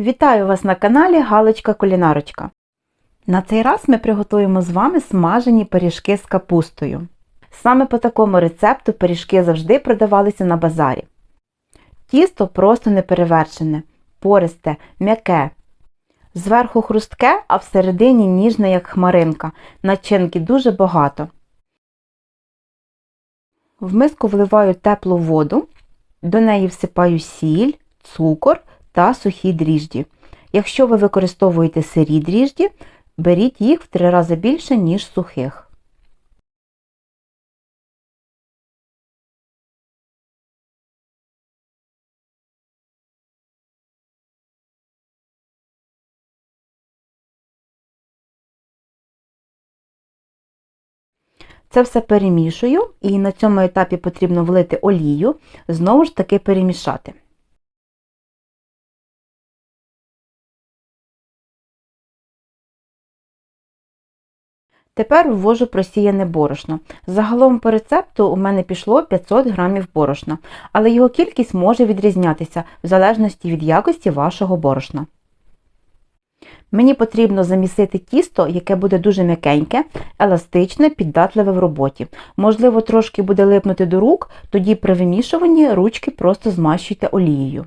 Вітаю вас на каналі Галочка Кулінарочка. На цей раз ми приготуємо з вами смажені пиріжки з капустою. Саме по такому рецепту пиріжки завжди продавалися на базарі. Тісто просто неперевершене, пористе, м'яке. Зверху хрустке, а всередині ніжне, як хмаринка. Начинки дуже багато. В миску вливаю теплу воду, до неї всипаю сіль, цукор та сухі дріжджі. Якщо ви використовуєте сирі дріжджі, беріть їх в три рази більше, ніж сухих. Це все перемішую і на цьому етапі потрібно влити олію, знову ж таки перемішати. Тепер ввожу просіяне борошно. Загалом по рецепту у мене пішло 500 г борошна, але його кількість може відрізнятися в залежності від якості вашого борошна. Мені потрібно замісити тісто, яке буде дуже м'якеньке, еластичне, піддатливе в роботі. Можливо, трошки буде липнути до рук, тоді при вимішуванні ручки просто змащуйте олією.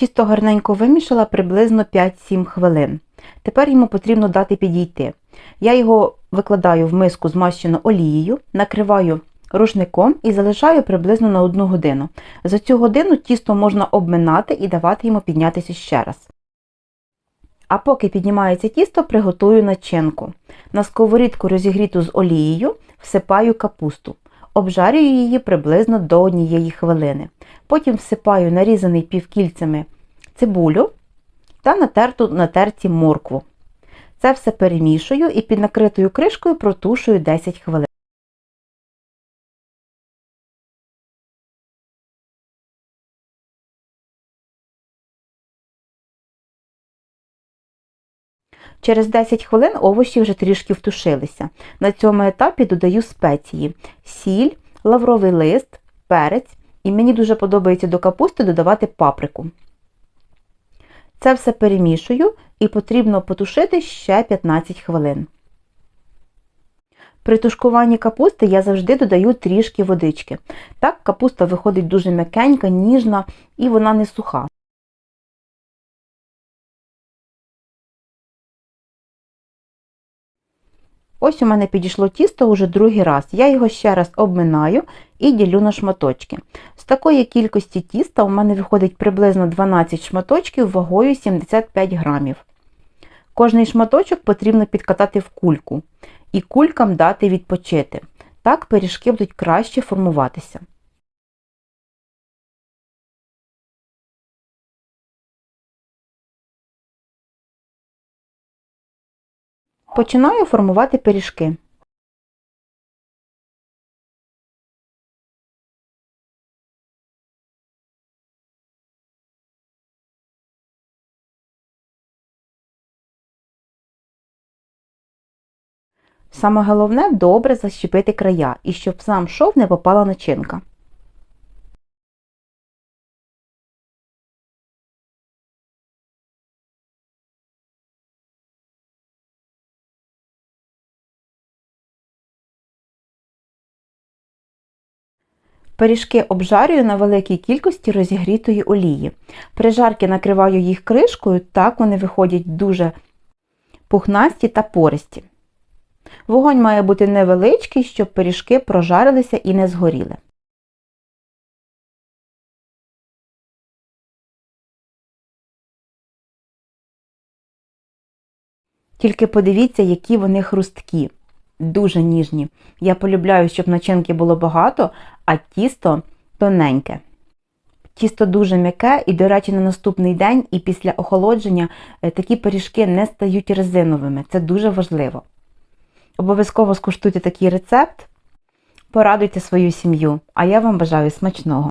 Тісто гарненько вимішала приблизно 5-7 хвилин. Тепер йому потрібно дати підійти. Я його викладаю в миску змащену олією, накриваю рушником і залишаю приблизно на 1 годину. За цю годину тісто можна обминати і давати йому піднятися ще раз. А поки піднімається тісто, приготую начинку. На сковорідку розігріту з олією всипаю капусту. Обжарюю її приблизно до однієї хвилини. Потім всипаю нарізаний півкільцями цибулю та натерту на терці моркву. Це все перемішую і під накритою кришкою протушую 10 хвилин. Через 10 хвилин овочі вже трішки втушилися. На цьому етапі додаю спеції: сіль, лавровий лист, перець, і мені дуже подобається до капусти додавати паприку. Це все перемішую і потрібно потушити ще 15 хвилин. При тушкуванні капусти я завжди додаю трішки водички. Так капуста виходить дуже м'якенька, ніжна і вона не суха. Ось у мене підійшло тісто уже другий раз. Я його ще раз обминаю і ділю на шматочки. З такої кількості тіста у мене виходить приблизно 12 шматочків вагою 75 грамів. Кожний шматочок потрібно підкатати в кульку і кулькам дати відпочити. Так пиріжки будуть краще формуватися. Починаю формувати пиріжки. Саме головне добре защепити края і щоб сам шов не попала начинка. Пиріжки обжарюю на великій кількості розігрітої олії. При жарці накриваю їх кришкою, так вони виходять дуже пухнасті та пористі. Вогонь має бути невеличкий, щоб пиріжки прожарилися і не згоріли. Тільки подивіться, які вони хрусткі дуже ніжні. Я полюбляю, щоб начинки було багато, а тісто тоненьке. Тісто дуже м'яке і, до речі, на наступний день і після охолодження е, такі пиріжки не стають резиновими. Це дуже важливо. Обов'язково скуштуйте такий рецепт, порадуйте свою сім'ю, а я вам бажаю смачного!